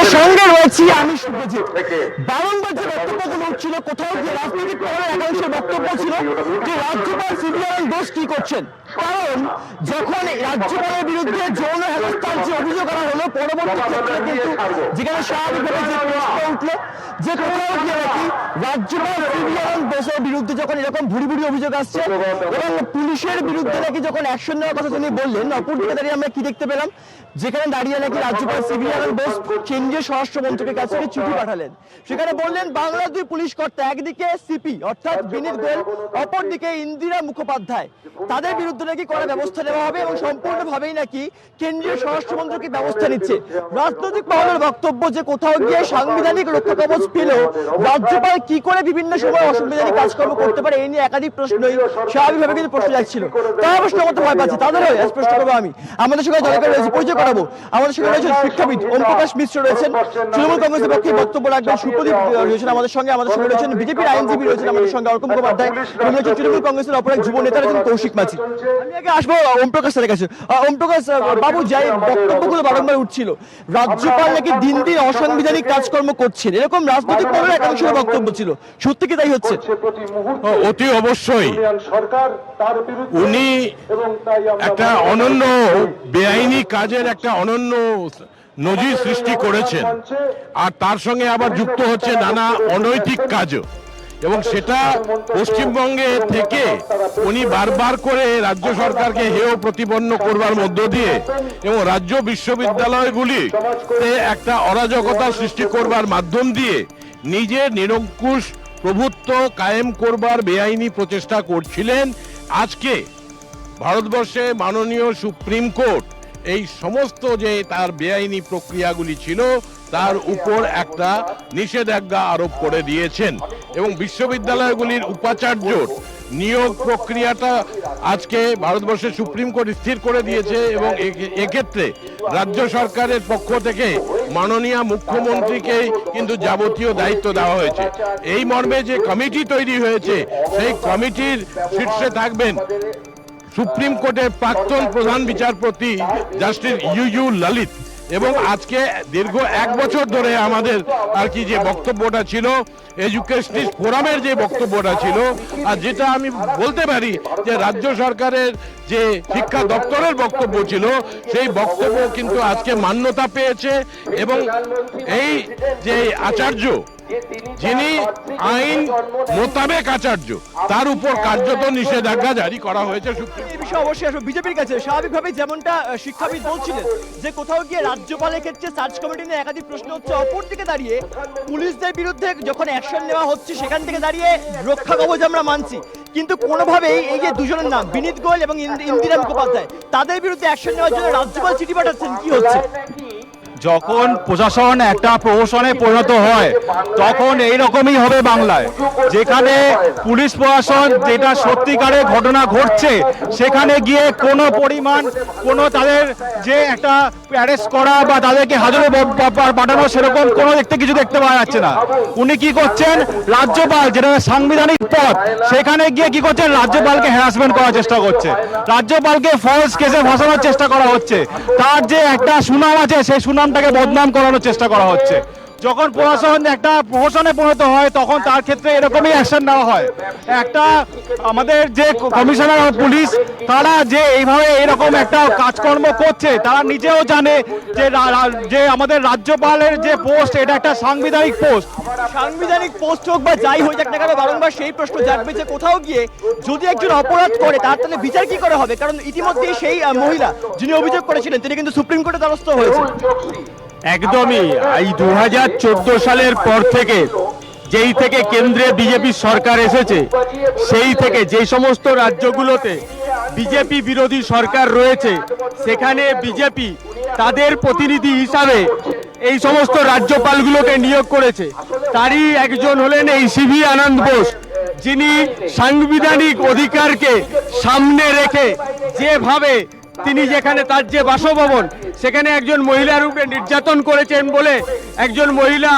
আমাদের সঙ্গে রয়েছি আমি শুভজিৎ বারংবার যে বক্তব্যগুলো উঠছিল কোথাও গিয়ে রাজনৈতিক দলের একাংশের বক্তব্য ছিল যে রাজ্যপাল সিবিআই দোষ কি করছেন? কারণ যখন রাজ্যপালের বিরুদ্ধে যৌন যে অভিযোগ করা হলো, পরবর্তী যেখানে উঠল, যে রাজ্যপাল বিরুদ্ধে যখন এরকম ভুড়ি ভুড়ি অভিযোগ আসছে, এবং পুলিশের বিরুদ্ধে নাকি যখন অ্যাকশন নেওয়ার কথা তিনি বললেন দাঁড়িয়ে আমরা কি দেখতে পেলাম? যেখানে দাঁড়িয়ে নাকি রাজ্যপাল সিবিআই বোস কেন্দ্রীয় স্বরাষ্ট্রমন্ত্রীর কাছে চিঠি পাঠালেন। সেখানে বললেন বাংলা দুই পুলিশ কর্তা, একদিকে সিপি, অর্থাৎ বিনীত গোয়েল, অপরদিকে ইন্দিরা মুখোপাধ্যায়। তাদের বিরুদ্ধে নাকি করা ব্যবস্থা নেওয়া হবে এবং সম্পূর্ণভাবেই নাকি কেন্দ্রীয় স্বরাষ্ট্রমন্ত্রী ব্যবস্থা নিচ্ছে? রাজনৈতিক মহলের বক্তব্য যে কোথাও গিয়ে সাংবিধানিক রক্ষা কবচ পেলেও রাজ্যপাল কি করে বিভিন্ন সময় অসাংবিধানিক কাজকর্ম করতে পারে এই নিয়ে একাধিক প্রশ্নই স্বাভাবিকভাবে কিন্তু প্রশ্ন যাচ্ছিল। তারা প্রশ্ন করতে ভয় পাচ্ছে তাদেরও স্পষ্ট করব আমি। আমাদের সঙ্গে দরকার রয়েছে পরিচয় করাবো। আমাদের সঙ্গে রয়েছেন শিক্ষাবিদ ওম প্রকাশ মিশ্র রয়েছেন। তৃণমূল কংগ্রেসের পক্ষে বক্তব্য রাখবেন সুপ্রদীপ রয়েছেন আমাদের সঙ্গে আমাদের সঙ্গে রয়েছেন বিজেপির আইনজীবী রয়েছেন আমাদের সঙ্গে অর্কম মুখোপাধ্যায় তৃণমূল কংগ্রেসের অপর এক যুব নেতা রয়েছেন কৌশিক মাঝি। আমি আগে আসব ওম প্রকাশ স্যারের কাছে। ওম প্রকাশ বাবু যাই বক্তব্যগুলো বারংবার উঠছিল। রাজ্যপাল নাকি দিন দিন অসাংবিধানিক কাজকর্ম করছেন। এরকম রাজনৈতিক মহলের একাংশের বক্তব্য ছিল। সত্যি কি তাই হচ্ছে? অতি অবশ্যই। উনি এবং তাই আমরা একটা অনন্য বেআইনি কাজের একটা অনন্য নজির সৃষ্টি করেছেন। আর তার সঙ্গে আবার যুক্ত হচ্ছে নানা অনৈতিক কাজও। এবং সেটা পশ্চিমবঙ্গে থেকে উনি বারবার করে রাজ্য সরকারকে হেয় প্রতিপন্ন করবার মধ্য দিয়ে এবং রাজ্য বিশ্ববিদ্যালয়গুলি একটা অরাজকতা সৃষ্টি করবার মাধ্যম দিয়ে নিজের নিরঙ্কুশ প্রভুত্ব কায়েম করবার বেআইনি প্রচেষ্টা করছিলেন। আজকে ভারতবর্ষে মাননীয় সুপ্রিম কোর্ট এই সমস্ত যে তার বেআইনি প্রক্রিয়াগুলি ছিল তার উপর একটা নিষেধাজ্ঞা আরোপ করে দিয়েছেন। এবং বিশ্ববিদ্যালয়গুলির উপাচার্যর নিয়োগ প্রক্রিয়াটা আজকে ভারতবর্ষের সুপ্রিম কোর্ট স্থির করে দিয়েছে এবং এক্ষেত্রে রাজ্য সরকারের পক্ষ থেকে মাননীয় মুখ্যমন্ত্রীকে কিন্তু যাবতীয় দায়িত্ব দেওয়া হয়েছে। এই মর্মে যে কমিটি তৈরি হয়েছে, সেই কমিটির শীর্ষে থাকবেন সুপ্রিম কোর্টের প্রাক্তন প্রধান বিচারপতি জাস্টিস ইউ ইউ ললিত। এবং আজকে দীর্ঘ এক বছর ধরে আমাদের আর কি যে বক্তব্যটা ছিল এডুকেশনিস্ট ফোরামের যে বক্তব্যটা ছিল, আর যেটা আমি বলতে পারি যে রাজ্য সরকারের যে শিক্ষা দপ্তরের বক্তব্য ছিল, সেই বক্তব্য কিন্তু আজকে মান্যতা পেয়েছে এবং এই যে আচার্য যিনি আইন মোতাবেক আচার্য, তার উপর কার্যত নিষেধাজ্ঞা জারি করা হয়েছে এই বিষয়ে অবশ্যই আসব বিজেপির কাছে যেমনটা শিক্ষাবিদ বলছিলেন যে কোথাও গিয়ে রাজ্যপালের ক্ষেত্রে সার্চ কমিটি নিয়ে একাধিক প্রশ্ন হচ্ছে। অপর দিকে দাঁড়িয়ে পুলিশদের বিরুদ্ধে যখন অ্যাকশন নেওয়া হচ্ছে, সেখান থেকে দাঁড়িয়ে রক্ষা কবচ আমরা মানছি। কিন্তু কোনোভাবেই এই যে দুজনের নাম, বিনীত গোয়েল এবং ইন্দিরা মুখোপাধ্যায় তাদের বিরুদ্ধে অ্যাকশন নেওয়ার জন্য রাজ্যপাল চিঠি পাঠাচ্ছেন। কি হচ্ছে? যখন প্রশাসন একটা প্রহসনে পরিণত হয়, তখন এই রকমই হবে বাংলায়। যেখানে পুলিশ প্রশাসন যেটা সত্যিকারের ঘটনা ঘটছে, সেখানে গিয়ে কোনো পরিমাণ কোনো তাদের যে একটা অ্যারেস্ট করা বা তাদেরকে হাজারে পাঠানো সেরকম কোনো দেখতে কিছু দেখতে পাওয়া যাচ্ছে না। উনি কি করছেন? রাজ্যপাল, যেটা সাংবিধানিক পদ, সেখানে গিয়ে কি করছেন? রাজ্যপালকে হ্যারাসমেন্ট করার চেষ্টা করছে। রাজ্যপালকে ফলস কেসে ফাঁসানোর চেষ্টা করা হচ্ছে। তার যে একটা সুনাম আছে, সেই সুনামটাকে বদনাম করানোর চেষ্টা করা হচ্ছে। যখন প্রশাসন একটা প্রহসনে পরিণত হয়, তখন তার ক্ষেত্রে এরকমই অ্যাকশন নেওয়া হয়। একটা আমাদের যে কমিশনার পুলিশ তারা যে এইভাবে এরকম একটা কাজকর্ম করছে, তারা নিজেও জানে যে যে আমাদের রাজ্যপালের যে পোস্ট এটা একটা সাংবিধানিক পোস্ট সাংবিধানিক পোস্ট হোক বা যাই হয়ে যাক না কেন, বারংবার সেই প্রশ্ন জাগবে যে কোথাও গিয়ে যদি একজন অপরাধ করে, তার তাহলে বিচার কি করে হবে? কারণ ইতিমধ্যেই সেই মহিলা যিনি অভিযোগ করেছিলেন, তিনি কিন্তু সুপ্রিম কোর্টে দ্বারস্থ হয়েছে একদমই। এই দু হাজার চোদ্দ সালের পর থেকে যেই থেকে কেন্দ্রে বিজেপি সরকার এসেছে, সেই থেকে যেই সমস্ত রাজ্যগুলোতে বিজেপি বিরোধী সরকার রয়েছে, সেখানে বিজেপি তাদের প্রতিনিধি হিসাবে এই সমস্ত রাজ্যপালগুলোকে নিয়োগ করেছে। তারই একজন হলেন এই সিভি আনন্দ বোস, যিনি সাংবিধানিক অধিকারকে সামনে রেখে যেভাবে তিনি যেখানে তার যে বাসভবন, সেখানে একজন মহিলার উপরে নির্যাতন করেছেন বলে একজন মহিলা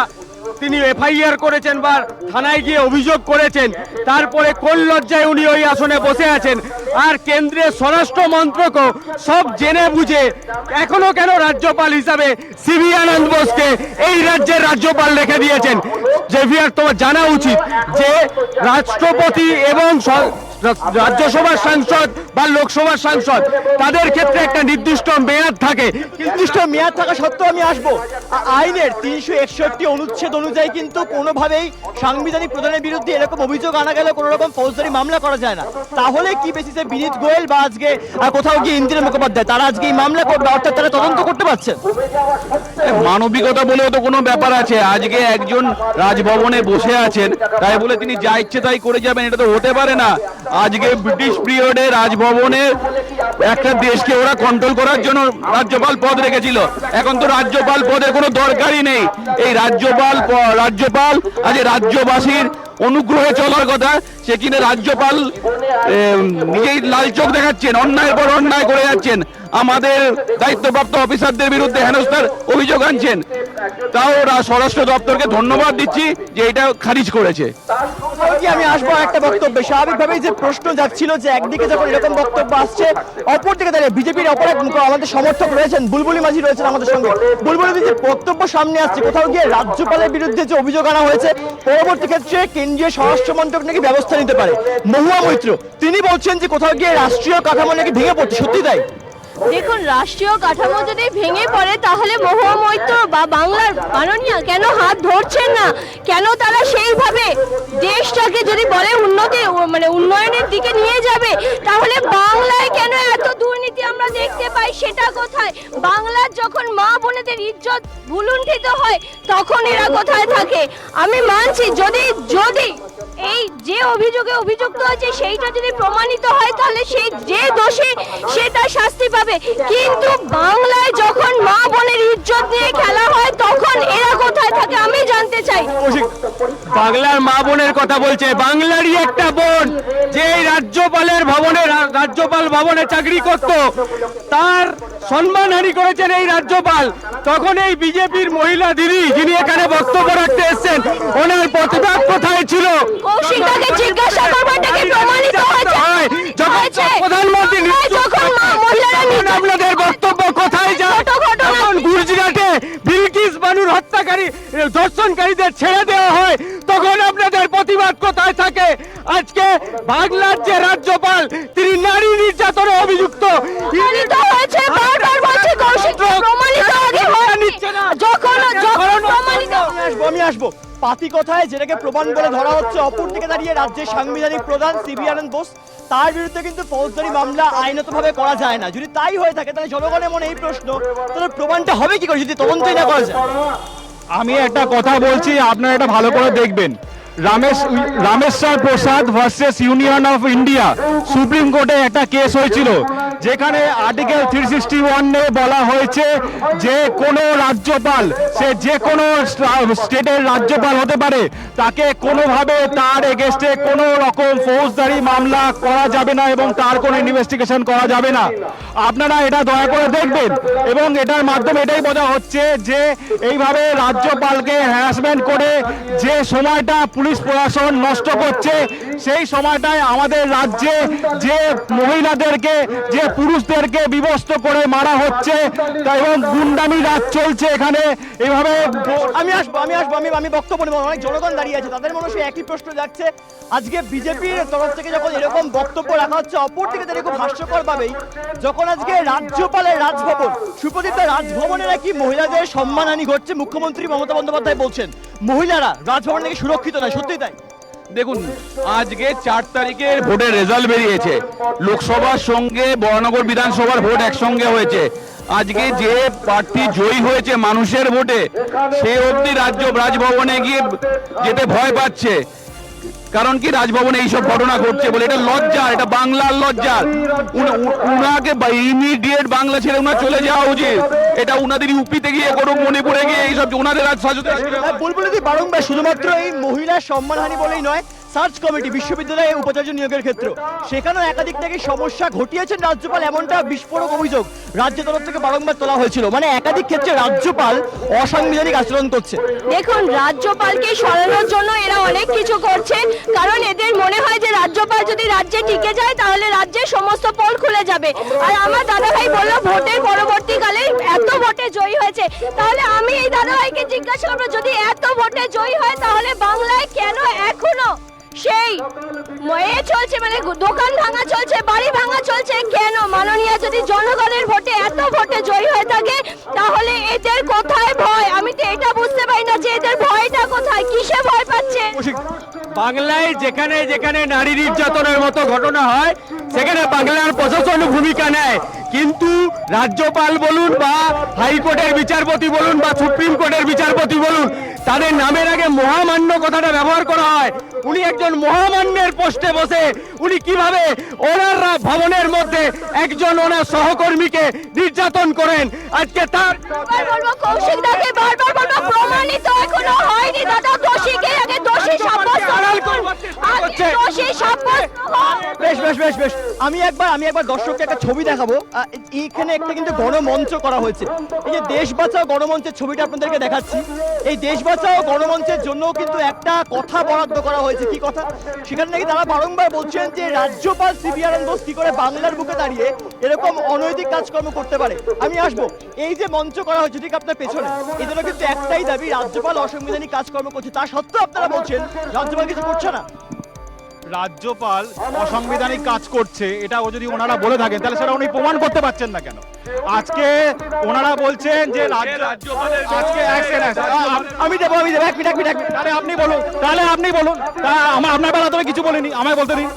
তিনি এফআইআর করেছেন বা থানায় গিয়ে অভিযোগ করেছেন। তারপরে কোন লজ্জায় উনি ওই আসনে বসে আছেন? আর কেন্দ্রের স্বরাষ্ট্র মন্ত্রকও সব জেনে বুঝে এখনও কেন রাজ্যপাল হিসাবে সিবি আনন্দ বোসকে এই রাজ্যের রাজ্যপাল রেখে দিয়েছেন? জেভিয়ার, তোমার জানা উচিত যে রাষ্ট্রপতি এবং রাজ্যসভার সাংসদ বা লোকসভার সাংসদ তাদের ক্ষেত্রে একটা নির্দিষ্ট মেয়াদ থাকে। নির্দিষ্ট মেয়াদ থাকা সত্ত্বেও আমি আসব। আইনের তিনশো একষট্টি অনুচ্ছেদ অনুযায়ী কিন্তু কোনোভাবেই সাংবিধানিক প্রধানের বিরুদ্ধে এরকম অভিযোগ আনা গেলে কোনো রকম ফৌজদারি মামলা করা যায় না। তাহলে কি বেসিসে বিনীত গোয়েল বা আজকে কোথাও গিয়ে ইন্দিরা মুখোপাধ্যায় তারা আজকে এই মামলা করবে অর্থাৎ তারা তদন্ত করতে পারছেন মানবিকতা বলেও তো কোনো ব্যাপার আছে। আজকে একজন রাজভবনে বসে আছেন তাই বলে তিনি যা ইচ্ছে তাই করে যাবেন এটা তো হতে পারে না। আজকে ব্রিটিশ পিরিয়ডে রাজভবনে একটা দেশকে ওরা কন্ট্রোল করার জন্য রাজ্যপাল পদ রেখেছিল। এখন তো রাজ্যপাল পদের কোনো দরকারই নেই। এই রাজ্যপাল রাজ্যপাল, আজ রাজ্যবাসীর অনুগ্রহে চলার কথা, সে কিনে রাজ্যপাল নিজেই লাল চোখ দেখাচ্ছেন, অন্যায়ের পর অন্যায় করে যাচ্ছেন। আমাদের দায়িত্বপ্রাপ্ত অফিসারদের বিরুদ্ধে হেনস্থার অভিযোগ আনছেন। তাও স্বরাষ্ট্র দপ্তরকে ধন্যবাদ দিচ্ছি যে এটা খারিজ করেছে। আমি আসব একটা বক্তব্যে। স্বাভাবিকভাবেই যে প্রশ্ন যাচ্ছিল যে একদিকে যখন এরকম বক্তব্য আসছে, অপরদিকে দাঁড়িয়ে বিজেপির অপর এক আমাদের সমর্থক রয়েছেন বুলবুলি মাঝি রয়েছেন আমাদের সঙ্গে। বুলবুলি যে বক্তব্য সামনে আসছে, কোথাও গিয়ে রাজ্যপালের বিরুদ্ধে যে অভিযোগ আনা হয়েছে, পরবর্তী ক্ষেত্রে কেন্দ্রীয় স্বরাষ্ট্র মন্ত্রক নাকি ব্যবস্থা নিতে পারে? মহুয়া মৈত্র, তিনি বলছেন যে কোথাও গিয়ে রাষ্ট্রীয় কাঠামো নাকি ভেঙে পড়ছে, সত্যি তাই? দেখুন, রাষ্ট্রীয় কাঠামো যদি ভেঙে পড়ে, তাহলে মহুয়া মৈত্র বা বাংলার মাননীয়া কেন হাত ধরছেন না? কেন তারা সেইভাবে দেশটাকে যদি বলে উন্নতি ও- মানে উন্নয়নের দিকে নিয়ে যাবে তাহলে বাংলায় কেন এত দুর্নীতি আমরা দেখতে পাই সেটা কোথায় বাংলার যখন মা বোনেদের ইজ্জত ভুলুণ্ঠিত হয়, তখন এরা কোথায় থাকে? আমি মানছি, যদি যদি এই যে অভিযোগে অভিযুক্ত আছে, সেইটা যদি প্রমাণিত হয়, তাহলে সেই যে দোষী, সে তার শাস্তি পাবে। কিন্তু বাংলায় যখন মা বোনের ইজ্জত নিয়ে খেলা হয়, তখন এরা কোথায় থাকে, আমি জানতে চাই। বাংলার মা বোনের কথা বলছে, বাংলারই একটা বোন যে রাজ্যপালের ভবনে রাজ্যপাল ভবনে চাকরি করত, তার সম্মানহানি করেছেন এই রাজ্যপাল। তখন এই বিজেপির মহিলা দিদি যিনি এখানে বক্তব্য রাখতে এসছেন ওনার প্রতিবাদ কোথায় ছিল? যখন? প্রধানমন্ত্রী আপনাদের বক্তব্য কোথায় যায় ছোট ঘটনা। যখন গুজরাটে বিলকিস বানুর হত্যাকারী দর্শনকারীদের ছেড়ে দেওয়া হয় তখন আপনাদের প্রতিবাদ কোথায় থাকে? আজকে বাংলার যে রাজ্যপাল তিনি নারী নির্যাতনে অভিযুক্ত। হয়েছে বারবার বলছে কৌশিক আগে হয়নি যখন যখন প্রমাণিত আমি আসব। পাতি কথায় যেটাকে প্রমাণ বলে ধরা হচ্ছে অপর দিকে দাঁড়িয়ে রাজ্যের সাংবিধানিক প্রধান সিবি আনন্দ বোস। তার বিরুদ্ধে কিন্তু ফৌজদারি মামলা আইনতভাবে করা যায় না। যদি তাই হয়ে থাকে, তাহলে জনগণের মনে এই প্রশ্ন, তাহলে প্রমাণটা হবে কি করে যদি তদন্তই না করা যায়? আমি একটা কথা বলছি, আপনারা এটা ভালো করে দেখবেন। Ramesh, Rameshwar Prasad versus union of India supreme কোর্টে একটা কেস হয়েছিল। যেখানে আর্টিকেল থ্রি সিক্সটি ওয়ানে বলা হয়েছে যে কোনো রাজ্যপাল, সে যে কোনো স্টেটের রাজ্যপাল হতে পারে, তাকে কোনোভাবে তার এগেস্টে কোনো রকম ফৌজদারি মামলা করা যাবে না এবং তার কোনো ইনভেস্টিগেশন করা যাবে না। আপনারা এটা দয়া করে দেখবেন এবং এটার মাধ্যমে এটাই বোঝা হচ্ছে যে এইভাবে রাজ্যপালকে হ্যারাসমেন্ট করে যে সময়টা পুলিশ প্রশাসন নষ্ট করছে, সেই সময়টায় আমাদের রাজ্যে যে মহিলাদেরকে, যে পুরুষদেরকে বিবস্ত করে মারা হচ্ছে। এবং গুন্ডামি রাজ চলছে এখানে। এভাবে আমি আসব আমি আসব আমি আমি বক্তব্য নেব। অনেক জনগণ দাঁড়িয়ে আছে তাদের মনে একই প্রশ্ন যাচ্ছে। আজকে বিজেপির তরফ থেকে যখন এরকম বক্তব্য রাখা হচ্ছে অপর থেকে তাদের খুব হাস্যকর ভাবেই যখন আজকে রাজ্যপালের রাজভবন সুপ্রদীপ দা, রাজভবনে নাকি মহিলাদের সম্মানহানি ঘটছে মুখ্যমন্ত্রী মমতা বন্দ্যোপাধ্যায় বলছেন। মহিলারা রাজভবন নাকি সুরক্ষিত নয় সত্যি তাই? দেখুন, আজকে চার তারিখের ভোটের রেজাল্ট বেরিয়েছে। লোকসভার সঙ্গে বরানগর বিধানসভার ভোট একসঙ্গে হয়েছে। আজকে যে প্রার্থী জয়ী হয়েছে মানুষের ভোটে, সে অবধি রাজ্য রাজভবনে গিয়ে যেতে ভয় পাচ্ছে। কারণ কি রাজভবনে এইসব ঘটনা ঘটছে বলে? এটা লজ্জা এটা বাংলার লজ্জা উন- উন- উনাকে ইমিডিয়েট বাংলা ছেড়ে উনার চলে যাওয়া উচিত। এটা উনাদের ইউপিতে গিয়ে করুক, মণিপুরে গিয়ে এইসব উনাদের রাজ সাজতে বলব বুলবুলি বারংবার শুধুমাত্র এই মহিলা সম্মানহানি বলেই নয় সার্চ কমিটি বিশ্ববিদ্যালয়ে উপাচার্য নিয়োগের ক্ষেত্রে। সেখানেও একাধিক থেকে সমস্যা ঘটিয়েছেন রাজ্যপাল, এমনটা বিস্ফোরক অভিযোগ রাজ্য তরফ থেকে বারংবার তোলা হয়েছিল। মানে একাধিক ক্ষেত্রে রাজ্যপাল অসাংবিধানিক আচরণ করছে। দেখুন, রাজ্যপালকে সরানোর জন্য এরা অনেক কিছু করছে কারণ এদের মনে হয় যে রাজ্যপাল যদি রাজ্যে টিকে যায়, তাহলে রাজ্যের সমস্ত পোল খুলে যাবে। আর আমার দাদা ভাই বলল, ভোটের পরবর্তীকালে এত ভোটে জয়ী হয়েছে। তাহলে আমি এই দাদা ভাইকে জিজ্ঞাসা করব, যদি এত ভোটে জয়ী হয়, তাহলে বাংলায় কেন এখনও সেই এ চলছে মানে দোকান ভাঙা চলছে, বাড়ি ভাঙা চলছে। কেন? মাননীয় যদি জনগণের ভোটে এত ভোটে জয়ী হয়ে থাকে, তাহলে এদের কোথায় ভয়? আমি তো এটা বুঝতে পারি না যে এদের ভয়টা কোথায়, কিসে ভয় পাচ্ছে? বাংলায় যেখানে যেখানে নারী নির্যাতনের মতো ঘটনা হয়, সেখানে বাংলার প্রশাসন ভূমিকা নেয়। কিন্তু রাজ্যপাল বলুন বা হাইকোর্টের বিচারপতি বলুন বা সুপ্রিম কোর্টের বিচারপতি বলুন তাদের নামের আগে মহামান্য কথাটা ব্যবহার করা হয়। উনি একজন মহামান্যের পোস্টে বসে উনি কীভাবে ওনার ভবনের মধ্যে একজন ওনার সহকর্মীকে নির্যাতন করেন। আজকে তার কৌশিক দাকে বারবার বলব, প্রমাণিত এখনও হয়নি দাদা দোষীকে আগে দোষী সাব্যস্ত আড়াল করুন। করবার চেষ্টা সাব্যস্ত হোক। বেশ বেশ বেশ বেশ। আমি একবার আমি একবার দর্শককে একটা ছবি দেখাবো। এইখানে একটা কিন্তু গণমঞ্চ করা হয়েছে। এই যে দেশ বাঁচাও গণমঞ্চের ছবিটা আপনাদেরকে দেখাচ্ছি। এই দেশ বাঁচাও গণমঞ্চের জন্য কিন্তু একটা কথা বরাদ্দ করা হয়েছে। কি কথা? সেখানে নাকি তারা বারংবার বলছেন যে, রাজ্যপাল সিবিআর বোস কি করে বাংলার বুকে দাঁড়িয়ে এরকম অনৈতিক কাজকর্ম করতে পারে? আমি আসব। এই যে মঞ্চ করা হয়েছে, ঠিক আপনার পেছনে। এই জন্য কিন্তু একটাই দাবি, রাজ্যপাল অসাংবিধানিক কাজকর্ম করছে। তা সত্ত্বেও আপনারা বলছেন, রাজ্যপাল কিছু করছে না। রাজ্যপাল অসাংবিধানিক কাজ করছে এটা ও যদি ওনারা বলে থাকেন তাহলে সেটা উনি প্রমাণ করতে পারছেন না কেন? আজকে ওনারা বলছেন যে আজকে আমি দেবো আমি দেবো এক মিনিট এক মিনিট। তাহলে আপনি বলুন তাহলে আপনি বলুন। তা আমার আপনার বেলা তো আমি কিছু বলিনি আমায় বলতে দিন।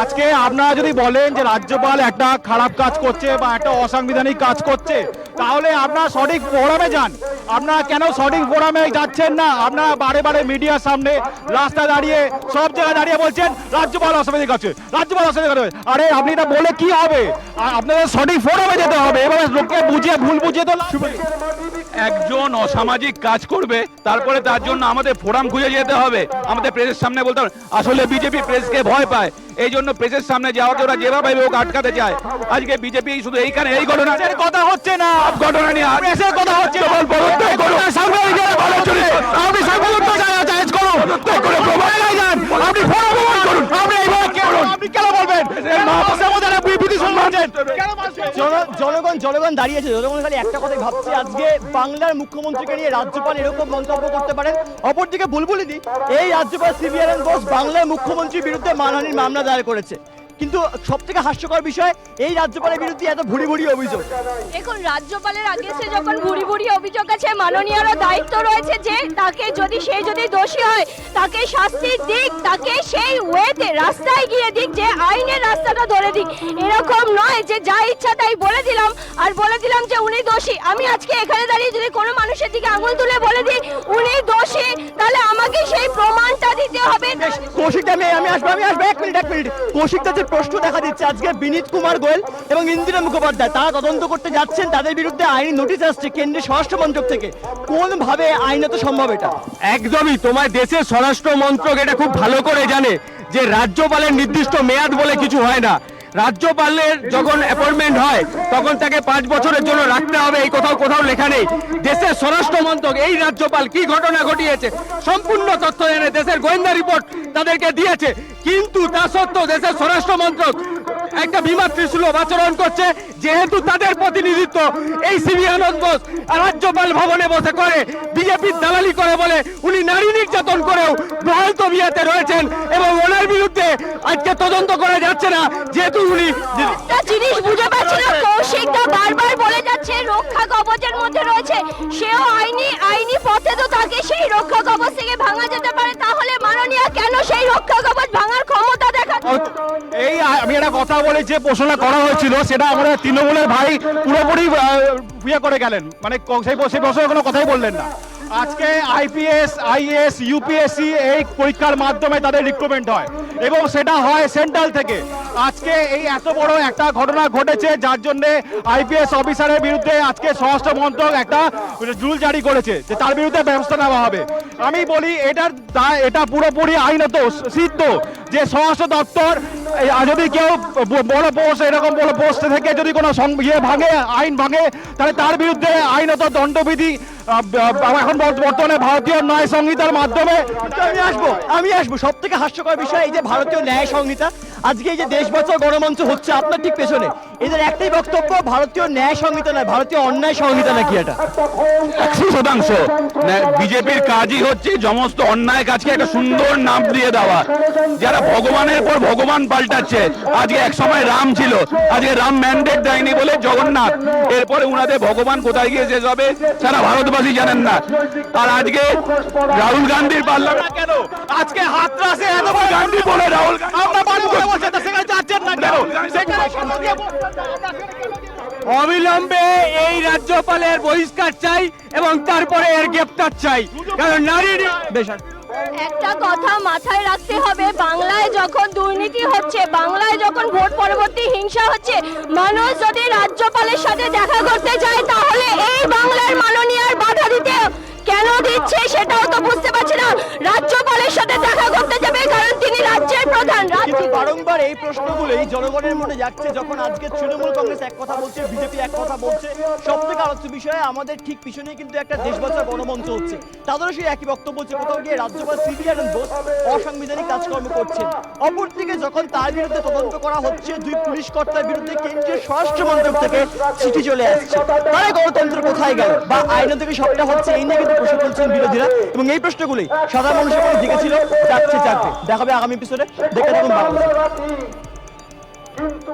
আজকে আপনারা যদি বলেন যে রাজ্যপাল একটা খারাপ কাজ করছে বা একটা অসাংবিধানিক কাজ করছে, তাহলে আপনারা সঠিক ফোরামে যান। আপনারা কেন সঠিক ফোরামে যাচ্ছেন না? আপনারা বারে বারে মিডিয়ার সামনে রাস্তা দাঁড়িয়ে, সব জায়গায় দাঁড়িয়ে বলছেন, রাজ্যপাল অসাংবিধানিক আছে রাজ্যপাল অসাংবিধানিক আরে, আপনি এটা বলে কি হবে? আপনাদের সঠিক ফোরামে যেতে হবে। এবার লোককে বুঝিয়ে, ভুল বুঝিয়ে তো নেই। একজন অসামাজিক কাজ করবে তারপরে তার জন্য আমাদের ফোরাম খুঁজে যেতে হবে আমাদের প্রেসের সামনে বলতে হবে আসলে বিজেপি প্রেসকে ভয় পায় এই জন্য প্রেসের সামনে যাওয়াকে ওরা যেভাবে হোক আটকাতে চায় আজকে বিজেপি শুধু এইখানে এই ঘটনা কথা হচ্ছে না ঘটনা নিয়ে প্রেসের কথা হচ্ছে। আপনি। প্রমাণে করুন। আপনি কেন বলবেন মহাপ্রসাদের মধ্যে একটা জনগণ জনগণ দাঁড়িয়েছে জনগণ খালি একটা কথাই ভাবছে। আজকে বাংলার মুখ্যমন্ত্রীকে নিয়ে রাজ্যপাল এরকম মন্তব্য করতে পারেন। অপরদিকে বুলবুলি দি এই রাজ্যপাল সিবিআর বোস বাংলার মুখ্যমন্ত্রীর বিরুদ্ধে মানহানির মামলা দায়ের করেছে। কিন্তু সব থেকে হাস্যকর বিষয় এই রাজ্যপালের বিরুদ্ধে এত ভুড়ি ভুড়ি অভিযোগ। দেখুন রাজ্যপালের আগে সে যখন ভুরি ভুরি অভিযোগ আছে মাননীয়রও দায়িত্ব রয়েছে যে তাকে যদি সে যদি দোষী হয় তাকে শাস্তি দিক তাকে সেই ওয়েতে রাস্তায় গিয়ে দিক যে আইনের রাস্তাটা ধরে দিক। এরকম নয় যে যা ইচ্ছা তাই বলে দিলাম আর বলে দিলাম যে উনি দোষী। আমি আজকে এখানে দাঁড়িয়ে যদি কোনো মানুষের দিকে আঙুল তুলে বলে দিই উনি দোষী তাহলে আমাকে সেই প্রমাণটা দিতে হবে। কৌশিকটা আমি আমি আসব আমি আসব এক মিনিট এক মিনিট। কৌশিকটা যে প্রশ্ন দেখা দিচ্ছে। আজকে বিনীত কুমার গোয়েল এবং ইন্দিরা মুখোপাধ্যায়, তারা তদন্ত করতে যাচ্ছেন। তাদের বিরুদ্ধে আইনি নোটিশ আসছে কেন্দ্রীয় স্বরাষ্ট্র মন্ত্রক থেকে। কোন ভাবে আইনত সম্ভব এটা? একদমই। তোমার দেশের স্বরাষ্ট্র মন্ত্রক এটা খুব ভালো করে জানে যে রাজ্যপালের নির্দিষ্ট মেয়াদ বলে কিছু হয় না। রাজ্যপালের যখন অ্যাপয়েন্টমেন্ট হয়, তখন তাকে পাঁচ বছরের জন্য রাখতে হবে, এই কোথাও কোথাও লেখা নেই। দেশের স্বরাষ্ট্রমন্ত্রক এই রাজ্যপাল কি ঘটনা ঘটিয়েছে? সম্পূর্ণ তথ্য এনে দেশের গোয়েন্দা রিপোর্ট তাদেরকে দিয়েছে। কিন্তু তা সত্ত্বেও দেশের স্বরাষ্ট্র মন্ত্রক একটা বিমাতৃসুলভ আচরণ করছে, যেহেতু তাদের প্রতিনিধিত্ব এই সিবি আনন্দ বোস রাজ্যপাল ভবনে বসে করে বিজেপির দালালি করে বলে উনি নারী নির্যাতন করেও বহাল তবিয়াতে রয়েছেন এবং ওনার বিরুদ্ধে আজকে তদন্ত করা যাচ্ছে না, যেহেতু উনি একটা জিনিস বুঝে পাচ্ছি না কৌশিকটা বারবার বলে যাচ্ছে, রক্ষা কবচের মধ্যে রয়েছে, সেও আইনি আইনি পথে তো তাকে সেই রক্ষা কবচ থেকে ভাঙা যেতে পারে, তাহলে মাননীয় কেন সেই রক্ষা কবচ ভাঙার ক্ষমতা দেখা এই আ- আমি একটা কথা বলে, যে প্রশ্নটা করা হয়েছিল, সেটা আমাদের তৃণমূলের ভাই পুরোপুরি ইয়ে করে গেলেন। মানে সেই প্রশ্নের কোনো কথাই বললেন না। আজকে আইপিএস আইএস ইউপিএসসি এই পরীক্ষার মাধ্যমে তাদের রিক্রুটমেন্ট হয়। এবং সেটা হয় সেন্ট্রাল থেকে। আজকে এই এত বড় একটা ঘটনা ঘটেছে, যার জন্য আইপিএস অফিসারের বিরুদ্ধে আজকে স্বরাষ্ট্র মন্ত্রক একটা রুল জারি করেছে, যে তার বিরুদ্ধে ব্যবস্থা নেওয়া হবে। আমি বলি, এটার এটা পুরোপুরি আইনত সিদ্ধ, যে স্বরাষ্ট্র দপ্তর যদি কেউ বড় পোস্ট এরকম বড় পোস্ট থেকে যদি কোনো ইয়ে ভাঙে, আইন ভাঙে, তাহলে তার বিরুদ্ধে আইনত দণ্ডবিধি এখন বর্ত- বর্তমানে ভারতীয় ন্যায় সংহিতার মাধ্যমে আমি আসব আমি আসব। সব থেকে হাস্যকর বিষয় এই যে ভারতীয় ন্যায় সংহিতা। আজকে এই যে দেশ বাঁচাও গণমঞ্চ হচ্ছে আপনার ঠিক পেছনে। এদের একটাই বক্তব্য ভারতীয় ন্যায় সংহিতা নয় ভারতীয় অন্যায় সংহিতা নাকি এটা? একশো শতাংশ। বিজেপির কাজই হচ্ছে সমস্ত অন্যায় কাজকে একটা সুন্দর নাম দিয়ে দেওয়া। যারা ভগবানের পর ভগবান পাল্টাচ্ছে আজকে এক সময় রাম ছিল আজকে রাম ম্যান্ডেট দেয়নি বলে জগন্নাথ। এরপরে উনাদের ভগবান কোথায় গিয়ে শেষ হবে সারা ভারতবাসী জানেন না। আর আজকে রাহুল গান্ধীর পার্লামেন্ট কেন আজকে হাতরাসে এত গান্ধী বলে রাহুল গান্ধী আমরা পালন করে বলছে তা সেখানে যাচ্ছেন না কেন সেখানে কেন অবিলম্বে এই রাজ্যপালের বহিষ্কার চাই এবং তারপরে এর গ্রেপ্তার চাই। কারণ নারী একটা কথা মাথায় রাখতে হবে বাংলায় যখন দুর্নীতি হচ্ছে বাংলায় যখন ভোট পরবর্তী হিংসা হচ্ছে মানুষ যদি রাজ্যপালের সাথে দেখা করতে যায় তাহলে এই বাংলার মাননীয়ার বাধা দিতে কেন দিচ্ছে সেটাও তো বুঝতে পারছি না। রাজ্যপালের সাথে দেখা করতে যাবে, কারণ তিনি রাজ্যের প্রধান। বারংবার এই প্রশ্নগুলোই জনগণের মনে যাচ্ছে, যখন আজকে তৃণমূল কংগ্রেস এক কথা বলছে, বিজেপি এক কথা বলছে। সব থেকে আলোচ্য বিষয়ে, আমাদের ঠিক পিছনেই কিন্তু একটা দেশ বাঁচার গণমঞ্চ হচ্ছে। তাদেরও সেই একই বক্তব্য হচ্ছে, কোথাও গিয়ে রাজ্যপাল সিবিআর বোস অসাংবিধানিক কাজকর্ম করছেন। অপরদিকে যখন তার বিরুদ্ধে তদন্ত করা হচ্ছে, দুই পুলিশ কর্তার বিরুদ্ধে কেন্দ্রীয় স্বরাষ্ট্র মন্ত্রক থেকে চিঠি চলে আসছে। তারা গণতন্ত্র কোথায় গেল? বা আইন থেকে সবটা হচ্ছে এই নিয়ে কিন্তু প্রশ্ন তুলছেন বিরোধীরা। এবং এই প্রশ্নগুলি সাধারণ মানুষের মনে দিকেছিল যাচ্ছে যাচ্ছে। দেখাবে আগামী এপিসোডে দেখে থাকুন কিন্তু